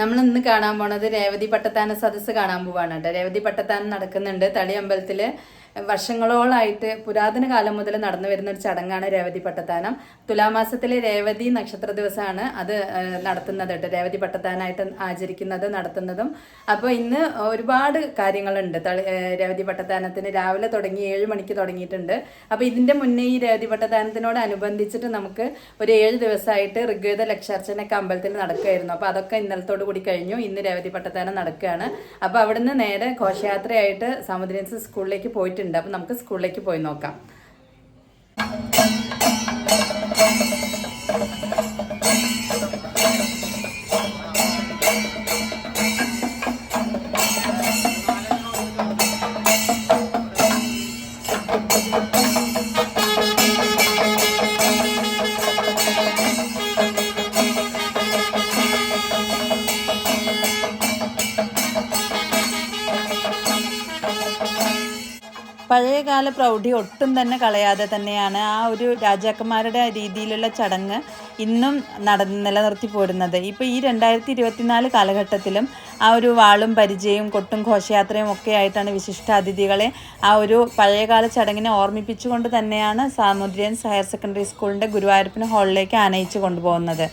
നമ്മൾ ഇന്ന് കാണാൻ പോണത് രേവതി പട്ടത്താന സദസ്സ് കാണാൻ പോവാണ് കേട്ടോ. രേവതി പട്ടത്താനം നടക്കുന്നുണ്ട് തളി അമ്പലത്തിൽ വർഷങ്ങളോളായിട്ട് പുരാതന കാലം മുതൽ നടന്നു വരുന്ന ഒരു ചടങ്ങാണ് രേവതി പട്ടത്താനം തുലാമാസത്തിലെ രേവതി നക്ഷത്ര ദിവസമാണ് അത് നടത്തുന്നത് കേട്ടോ. രേവതി പട്ടത്താനായിട്ട് ആചരിക്കുന്നത് നടത്തുന്നതും. അപ്പോൾ ഇന്ന് ഒരുപാട് കാര്യങ്ങളുണ്ട്. രേവതി പട്ടത്താനത്തിന് രാവിലെ തുടങ്ങി ഏഴ് മണിക്ക് തുടങ്ങിയിട്ടുണ്ട്. അപ്പോൾ ഇതിന്റെ മുന്നേ ഈ രേവതി പട്ടത്താനത്തിനോട് അനുബന്ധിച്ചിട്ട് നമുക്ക് ഒരു ഏഴ് ദിവസമായിട്ട് ഋഗ്വേദ ലക്ഷാർച്ചനൊക്കെ അമ്പലത്തിൽ നടക്കുമായിരുന്നു അപ്പോൾ അതൊക്കെ ഇന്നലത്തോടു കൂടി കഴിഞ്ഞു. ഇന്ന് രേവതി പട്ടത്താനം നടക്കുകയാണ്. അപ്പോൾ അവിടുന്ന് നേരെ ഘോഷയാത്രയായിട്ട് സമുദ്രൻസ് സ്കൂളിലേക്ക് പോയിട്ടുണ്ട്. അപ്പോൾ നമുക്ക് സ്കൂളിലേക്ക് പോയി നോക്കാം. പഴയകാല പ്രൗഢി ഒട്ടും തന്നെ കളയാതെ തന്നെയാണ് ആ ഒരു രാജാക്കന്മാരുടെ രീതിയിലുള്ള ചടങ്ങ് ഇന്നും നട നിലനിർത്തി പോരുന്നത്. ഇപ്പോൾ ഈ രണ്ടായിരത്തി ഇരുപത്തിനാല് കാലഘട്ടത്തിലും ആ ഒരു വാളും പരിചയവും കൊട്ടും ഘോഷയാത്രയും ഒക്കെ ആയിട്ടാണ് വിശിഷ്ടാതിഥികളെ ആ ഒരു പഴയകാല ചടങ്ങിനെ ഓർമ്മിപ്പിച്ചുകൊണ്ട് തന്നെയാണ് സാമുദ്രിയൻസ് ഹയർ സെക്കൻഡറി സ്കൂളിന്റെ ഗുരുവായൂരപ്പിന് ഹാളിലേക്ക് ആനയിച്ചു കൊണ്ടുപോകുന്നത്.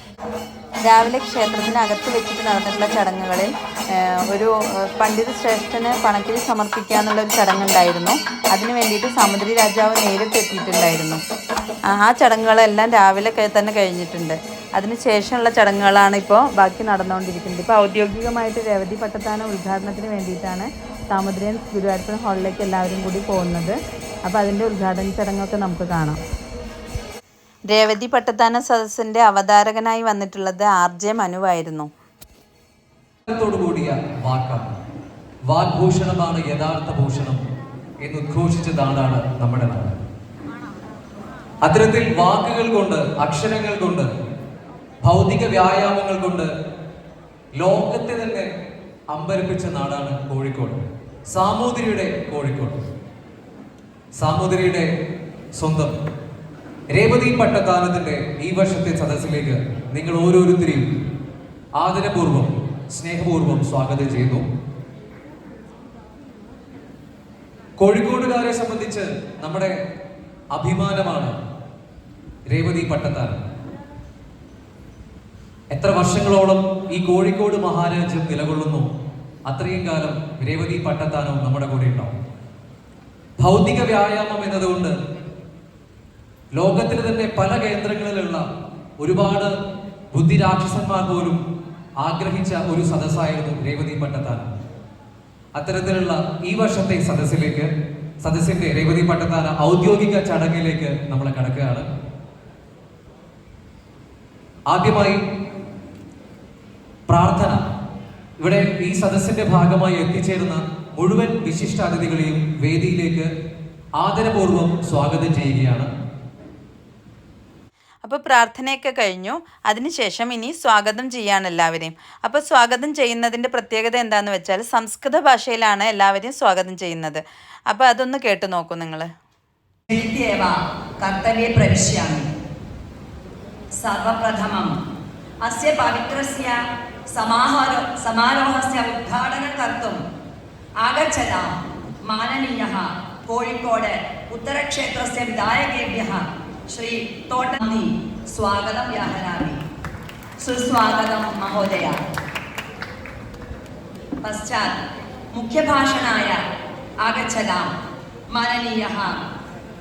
രാവിലെ ക്ഷേത്രത്തിനകത്ത് വെച്ചിട്ട് നടന്നിട്ടുള്ള ചടങ്ങുകളിൽ ഒരു പണ്ഡിത ശ്രേഷ്ഠന് പണക്കിൽ സമർപ്പിക്കുക എന്നുള്ള ഒരു ചടങ്ങുണ്ടായിരുന്നു. അതിനു വേണ്ടിയിട്ട് സമുദ്രി രാജാവ് നേരിട്ട് എത്തിയിട്ടുണ്ടായിരുന്നു ആ ചടങ്ങുകളെല്ലാം രാവിലെ തന്നെ കഴിഞ്ഞിട്ടുണ്ട്. അതിനുശേഷമുള്ള ചടങ്ങുകളാണ് ഇപ്പോൾ ബാക്കി നടന്നുകൊണ്ടിരിക്കുന്നത്. ഇപ്പോൾ ഔദ്യോഗികമായിട്ട് രവതി പട്ടത്താന ഉദ്ഘാടനത്തിന് വേണ്ടിയിട്ടാണ് സാമുദ്രിയൻ ഗുരുവായൂരപ്പൻ ഹാളിലേക്ക് എല്ലാവരും കൂടി പോകുന്നത്. അപ്പോൾ അതിന്റെ ഉദ്ഘാടന ചടങ്ങൊക്കെ നമുക്ക് കാണാം. രേവതി പട്ടത്താന സദസ്സിന്റെ അവതാരകനായി വന്നിട്ടുള്ളത് ആർ ജെ മനുവായിരുന്നു. വാഗ്ഭൂഷണമാണ് യഥാർത്ഥ ഭൂഷണം എന്ന് ഉദ്ഘോഷിച്ച നാടാണ് നമ്മുടെ നാട്. അത്തരത്തിൽ വാക്കുകൾ കൊണ്ട് അക്ഷരങ്ങൾ കൊണ്ട് ഭൗതിക വ്യായാമങ്ങൾ കൊണ്ട് ലോകത്തെ തന്നെ അമ്പരപ്പിച്ച നാടാണ് കോഴിക്കോട്. സാമൂതിരിയുടെ കോഴിക്കോട്. സാമൂതിരിയുടെ സ്വന്തം രേവതി പട്ടത്താനത്തിന്റെ ഈ വർഷത്തെ സദസ്സിലേക്ക് നിങ്ങൾ ഓരോരുത്തരെയും ആദരപൂർവം സ്നേഹപൂർവം സ്വാഗതം ചെയ്യുന്നു. കോഴിക്കോടുകാരെ സംബന്ധിച്ച് നമ്മുടെ അഭിമാനമാണ് രേവതി പട്ടത്താനം എത്ര വർഷങ്ങളോളം ഈ കോഴിക്കോട് മഹാരാജ്യം നിലകൊള്ളുന്നു അത്രയും കാലം രേവതി പട്ടത്താനവും നമ്മുടെ കൂടെ ഉണ്ടാവും. ഭൗതിക വ്യായാമം എന്നതുകൊണ്ട് ലോകത്തിൽ തന്നെ പല കേന്ദ്രങ്ങളിലുള്ള ഒരുപാട് ബുദ്ധിരാക്ഷസന്മാർ പോലും ആഗ്രഹിച്ച ഒരു സദസ്സായിരുന്നു രേവതി പട്ടത്താൻ അത്തരത്തിലുള്ള ഈ വർഷത്തെ സദസ്സിലേക്ക് സദസ്സിന്റെ രേവതി പട്ടത്താന ഔദ്യോഗിക ചടങ്ങിലേക്ക് നമ്മൾ കടക്കുകയാണ്. ആദ്യമായി പ്രാർത്ഥന. ഇവിടെ ഈ സദസ്സിന്റെ ഭാഗമായി എത്തിച്ചേരുന്ന മുഴുവൻ വിശിഷ്ടാതിഥികളെയും വേദിയിലേക്ക് ആദരപൂർവം സ്വാഗതം ചെയ്യുകയാണ്. അപ്പോൾ പ്രാർത്ഥനയൊക്കെ കഴിഞ്ഞു. അതിനുശേഷം ഇനി സ്വാഗതം ചെയ്യാണ് എല്ലാവരെയും. അപ്പോൾ സ്വാഗതം ചെയ്യുന്നതിന്റെ പ്രത്യേകത എന്താണെന്ന് വെച്ചാൽ സംസ്കൃത ഭാഷയിലാണ് എല്ലാവരെയും സ്വാഗതം ചെയ്യുന്നത്. അപ്പോൾ അതൊന്ന് കേട്ട് നോക്കൂ നിങ്ങൾ കർത്തവ്യ പ്രവിശ്യാമി. സർവപ്രഥമം. അസ്യ പവിത്രസ്യ സമാഹാരോ സമാരോഹസ്യ ഉദ്ഘാടനം കർത്തും ആഗച്ഛത മാനനീയ കോഴിക്കോട് ഉത്തരക്ഷേത്രസ്യ വിധായകേഭ്യ ശ്രീ തോട്ടന്തി സ്വാഗതം യാഹനാമി. സുസ്വാഗതം മഹോദയ. പശ്ചാത് മുഖ്യഭാഷണായ ആഗച്ഛതാം മാനനീയ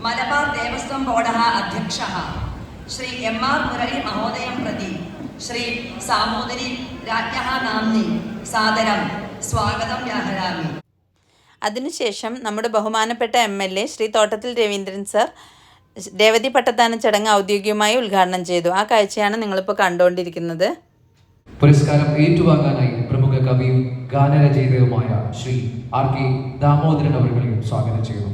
മലബാർ ദേവസ്വം ബോർഡ അധ്യക്ഷ ശ്രീ എം ആർ മുരളി മഹോദയം പ്രതി. ശ്രീ സാമൂതിരി രാജ്ഞ നാംനി. സാദരം സ്വാഗതം യാഹനാമി. അതിനുശേഷം നമ്മുടെ ബഹുമാനപ്പെട്ട M L A Shri Thottathil Raveendran sir Devathi Pattathanam ചടങ്ങ് ഔദ്യോഗികമായി ഉദ്ഘാടനം ചെയ്തു. ആ കാഴ്ചയാണ് നിങ്ങളിപ്പോൾ കണ്ടുകൊണ്ടിരിക്കുന്നത്. പുരസ്കാരം ഏറ്റുവാങ്ങാനായി പ്രമുഖ കവിയും ഗാനരചയിതാവുമായ ശ്രീ ആർ കെ ദാമോദരൻ അവരുടെയും സ്വാഗതം ചെയ്തു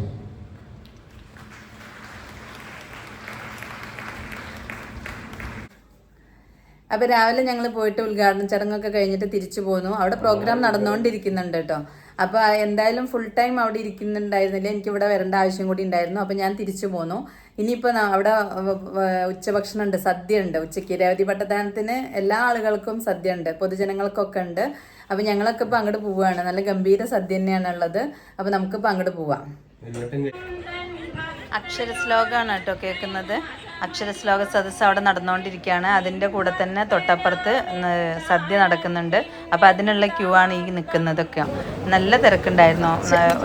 അപ്പോൾ രാവിലെ ഞങ്ങൾ പോയിട്ട് ഉദ്ഘാടന ചടങ്ങൊക്കെ കഴിഞ്ഞിട്ട് തിരിച്ചു പോന്നു. അവിടെ പ്രോഗ്രാം നടന്നുകൊണ്ടിരിക്കുന്നുണ്ട് കേട്ടോ. അപ്പോൾ എന്തായാലും ഫുൾ ടൈം അവിടെ ഇരിക്കുന്നുണ്ടായിരുന്നില്ല. എനിക്ക് ഇവിടെ വരേണ്ട ആവശ്യം കൂടി ഉണ്ടായിരുന്നു. അപ്പോൾ ഞാൻ തിരിച്ചു പോന്നു. ഇനിയിപ്പോൾ അവിടെ ഉച്ചഭക്ഷണം ഉണ്ട് സദ്യ ഉണ്ട് ഉച്ചയ്ക്ക് രേവതി പട്ടത്താനത്തിന് എല്ലാ ആളുകൾക്കും സദ്യ ഉണ്ട് പൊതുജനങ്ങൾക്കൊക്കെ ഉണ്ട്. അപ്പോൾ ഞങ്ങളൊക്കെ ഇപ്പോൾ അങ്ങോട്ട് പോവുകയാണ് നല്ല ഗംഭീര സദ്യ തന്നെയാണ് ഉള്ളത് അപ്പോൾ നമുക്കിപ്പോൾ അങ്ങോട്ട് പോവാം അക്ഷര അക്ഷരശ്ലോകമാണ് കേട്ടോ കേൾക്കുന്നത്. അക്ഷരശ്ലോക സദസ്സ് അവിടെ നടന്നുകൊണ്ടിരിക്കുകയാണ്. അതിന്റെ കൂടെ തന്നെ തൊട്ടപ്പുറത്ത് സദ്യ നടക്കുന്നുണ്ട്. അപ്പം അതിനുള്ള ക്യൂ ആണ് ഈ നിൽക്കുന്നതൊക്കെ നല്ല തിരക്കുണ്ടായിരുന്നു.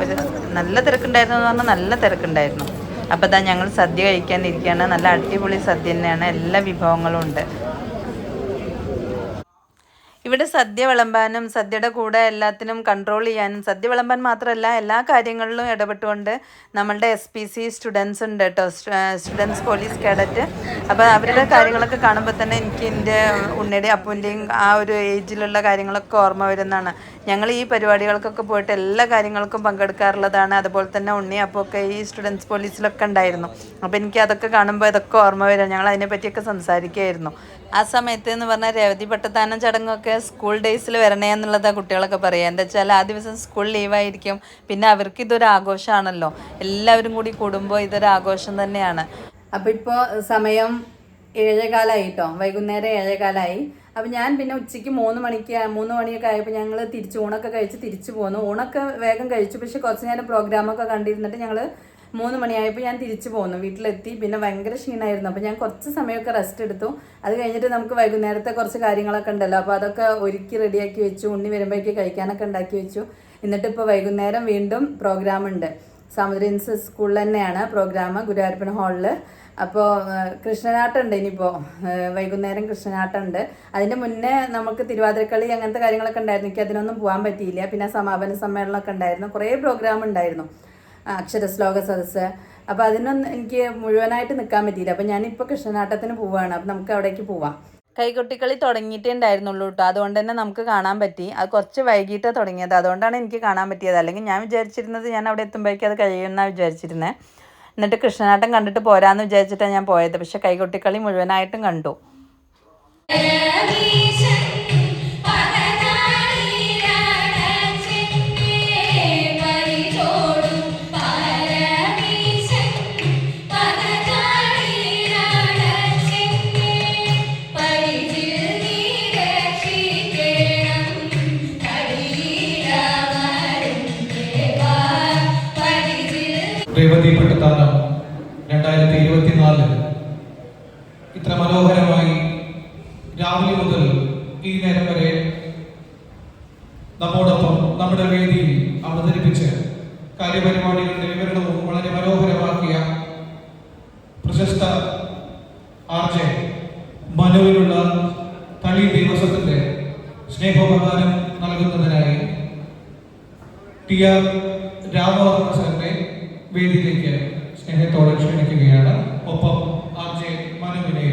ഒരു നല്ല തിരക്കുണ്ടായിരുന്നു എന്ന് പറഞ്ഞാൽ നല്ല തിരക്കുണ്ടായിരുന്നു. അപ്പോൾ ഇതാ ഞങ്ങൾ സദ്യ കഴിക്കാൻ ഇരിക്കുകയാണ് നല്ല അടിപൊളി സദ്യ തന്നെയാണ്. എല്ലാ വിഭവങ്ങളും ഉണ്ട്. ഇവിടെ സദ്യ വിളമ്പാനും സദ്യയുടെ കൂടെ എല്ലാത്തിനും കൺട്രോൾ ചെയ്യാനും സദ്യ വിളമ്പാൻ മാത്രമല്ല എല്ലാ കാര്യങ്ങളിലും ഇടപെട്ടുകൊണ്ട് നമ്മളുടെ എസ് പി സി സ്റ്റുഡൻസ് ഉണ്ട് കേട്ടോ. സ്റ്റുഡൻസ് പോലീസ് കേഡറ്റ് അപ്പോൾ അവരുടെ കാര്യങ്ങളൊക്കെ കാണുമ്പോൾ തന്നെ എനിക്ക് എന്റെ ഉണ്ണിയുടെ അപ്പൂന്റെയും ആ ഒരു ഏജിലുള്ള കാര്യങ്ങളൊക്കെ ഓർമ്മ വരുന്നതാണ്. ഞങ്ങൾ ഈ പരിപാടികൾക്കൊക്കെ പോയിട്ട് എല്ലാ കാര്യങ്ങൾക്കും പങ്കെടുക്കാറുള്ളതാണ്. അതുപോലെ തന്നെ ഉണ്ണി അപ്പൊക്കെ ഈ സ്റ്റുഡൻസ് പോലീസിലൊക്കെ ഉണ്ടായിരുന്നു. അപ്പോൾ എനിക്ക് അതൊക്കെ കാണുമ്പോൾ ഇതൊക്കെ ഓർമ്മ വരും. ഞങ്ങൾ അതിനെപ്പറ്റിയൊക്കെ സംസാരിക്കുകയായിരുന്നു. ആ സമയത്ത് എന്ന് പറഞ്ഞാൽ രേവതി പട്ടത്താനം ചടങ്ങൊക്കെ സ്കൂൾ ഡേയ്സിൽ വരണേ എന്നുള്ളതാ കുട്ടികളൊക്കെ പറയുക എന്താ വെച്ചാൽ ആ ദിവസം സ്കൂൾ ലീവായിരിക്കും പിന്നെ അവർക്ക് ഇതൊരു ആഘോഷമാണല്ലോ എല്ലാവരും കൂടി കൂടുമ്പോൾ ഇതൊരു ആഘോഷം തന്നെയാണ്. അപ്പോൾ ഇപ്പോൾ സമയം ഏഴേകാലായി കേട്ടോ വൈകുന്നേരം ഏഴേകാലായി. അപ്പം ഞാൻ പിന്നെ ഉച്ചയ്ക്ക് മൂന്ന് മണിക്ക് മൂന്ന് മണിയൊക്കെ ആയപ്പോൾ ഞങ്ങൾ തിരിച്ച് ഊണൊക്കെ കഴിച്ച് തിരിച്ചു പോന്നു. ഊണൊക്കെ വേഗം കഴിച്ചു. പക്ഷെ കുറച്ച് നേരം പ്രോഗ്രാമൊക്കെ കണ്ടിരുന്നിട്ട് ഞങ്ങൾ മൂന്ന് മണിയായപ്പോൾ ഞാൻ തിരിച്ചു പോന്നു. വീട്ടിലെത്തി. പിന്നെ ഭയങ്കര ക്ഷീണമായിരുന്നു അപ്പോൾ ഞാൻ കുറച്ച് സമയമൊക്കെ റെസ്റ്റ് എടുത്തു. അത് കഴിഞ്ഞിട്ട് നമുക്ക് വൈകുന്നേരത്തെ കുറച്ച് കാര്യങ്ങളൊക്കെ ഉണ്ടല്ലോ. അപ്പോൾ അതൊക്കെ ഒരുക്കി റെഡിയാക്കി വെച്ചു. ഉണ്ണി വരുമ്പോഴേക്ക് കഴിക്കാനൊക്കെ ഉണ്ടാക്കി വെച്ചു. എന്നിട്ട് ഇപ്പോൾ വൈകുന്നേരം വീണ്ടും പ്രോഗ്രാം ഉണ്ട്. സമുദ്രൻസ് സ്കൂളിൽ തന്നെയാണ് പ്രോഗ്രാം ഗുരുവായൂരപ്പൻ ഹാളിൽ അപ്പോൾ കൃഷ്ണനാട്ടം ഉണ്ട് ഇനിയിപ്പോൾ വൈകുന്നേരം കൃഷ്ണനാട്ടം ഉണ്ട് അതിന്റെ മുന്നേ നമുക്ക് തിരുവാതിരക്കളി അങ്ങനത്തെ കാര്യങ്ങളൊക്കെ ഉണ്ടായിരുന്നു. എനിക്ക് അതിനൊന്നും പോകാൻ പറ്റിയില്ല. പിന്നെ സമാപന സമ്മേളനമൊക്കെ ഉണ്ടായിരുന്നു. കുറേ പ്രോഗ്രാം ഉണ്ടായിരുന്നു. അക്ഷരശ്ലോക സദസ്സ്. അപ്പോൾ അതിനൊന്നും എനിക്ക് മുഴുവനായിട്ട് നിൽക്കാൻ പറ്റിയില്ല. അപ്പോൾ ഞാനിപ്പോൾ കൃഷ്ണനാട്ടത്തിന് പോവുകയാണ് അപ്പോൾ നമുക്ക് അവിടേക്ക് പോവാം. കൈകൊട്ടിക്കളി തുടങ്ങിയിട്ടേ ഉണ്ടായിരുന്നുള്ളൂ കേട്ടോ അതുകൊണ്ട് തന്നെ നമുക്ക് കാണാൻ പറ്റി. അത് കുറച്ച് വൈകിട്ടാണ് തുടങ്ങിയത്. അതുകൊണ്ടാണ് എനിക്ക് കാണാൻ പറ്റിയത്. അല്ലെങ്കിൽ ഞാൻ വിചാരിച്ചിരുന്നത് ഞാൻ അവിടെ എത്തുമ്പോഴേക്കും അത് കഴിയുമെന്നാണ് വിചാരിച്ചിരുന്നത് എന്നിട്ട് കൃഷ്ണനാട്ടം കണ്ടിട്ട് പോരാന്ന് വിചാരിച്ചിട്ടാണ് ഞാൻ പോയത്. പക്ഷെ കൈകൊട്ടിക്കളി മുഴുവനായിട്ടും കണ്ടു. രേവതി പട്ടത്താനം രണ്ടായിരത്തി ഇരുപത്തിനാല് ഇത്ര മനോഹരമായി രാവിലെ മുതൽ ഈ നേരം വരെ നമ്മോടൊപ്പം നമ്മുടെ വേദിയിൽ അവതരിപ്പിച്ച് കാര്യപരിപാടികളുടെ വിവരണവും വളരെ മനോഹരമാക്കിയ പ്രശസ്ത ആർജെ മനുവിനുള്ള തളി ദിവസത്തിന്റെ സ്നേഹോപകാരം നൽകുന്നതിനായി ടി ആർ രാമവർമ്മ വേദിയിലേക്ക് സ്നേഹത്തോടെ ക്ഷണിക്കുകയാണ്. ഒപ്പം ആർജെ മനുവിനെ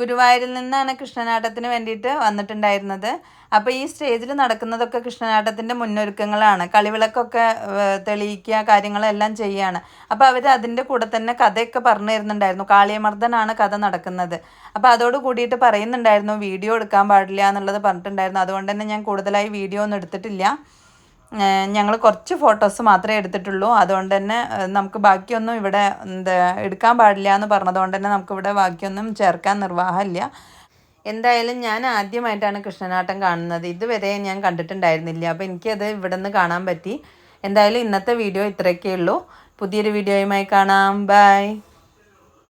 ഗുരുവായൂരിൽ നിന്നാണ് കൃഷ്ണനാട്ടത്തിന് വേണ്ടിയിട്ട് വന്നിട്ടുണ്ടായിരുന്നത്. അപ്പോൾ ഈ സ്റ്റേജിൽ നടക്കുന്നതൊക്കെ കൃഷ്ണനാട്ടത്തിന്റെ മുന്നൊരുക്കങ്ങളാണ്. കളിവിളക്കൊക്കെ തെളിയിക്കുക കാര്യങ്ങളെല്ലാം ചെയ്യുകയാണ് അപ്പോൾ അവർ അതിന്റെ കൂടെ തന്നെ കഥയൊക്കെ പറഞ്ഞു തരുന്നുണ്ടായിരുന്നു. കാളിയമർദ്ദനാണ് കഥ നടക്കുന്നത്. അപ്പോൾ അതോട് കൂടിയിട്ട് പറയുന്നുണ്ടായിരുന്നു വീഡിയോ എടുക്കാൻ പാടില്ല എന്നുള്ളത് പറഞ്ഞിട്ടുണ്ടായിരുന്നു. അതുകൊണ്ട് തന്നെ ഞാൻ കൂടുതലായി വീഡിയോ ഒന്നും എടുത്തിട്ടില്ല. ഞങ്ങൾ കുറച്ച് ഫോട്ടോസ് മാത്രമേ എടുത്തിട്ടുള്ളൂ. അതുകൊണ്ട് തന്നെ നമുക്ക് ബാക്കിയൊന്നും ഇവിടെ എന്താ എടുക്കാൻ പാടില്ല എന്ന് പറഞ്ഞതുകൊണ്ട് തന്നെ നമുക്കിവിടെ ബാക്കിയൊന്നും ചേർക്കാൻ നിർവാഹമില്ല. എന്തായാലും ഞാൻ ആദ്യമായിട്ടാണ് കൃഷ്ണനാട്ടം കാണുന്നത്. ഇതുവരെ ഞാൻ കണ്ടിട്ടുണ്ടായിരുന്നില്ല. അപ്പോൾ എനിക്കത് ഇവിടെ നിന്ന് കാണാൻ പറ്റി. എന്തായാലും ഇന്നത്തെ വീഡിയോ ഇത്രയൊക്കെ ഉള്ളൂ പുതിയൊരു വീഡിയോയുമായി കാണാം. ബൈ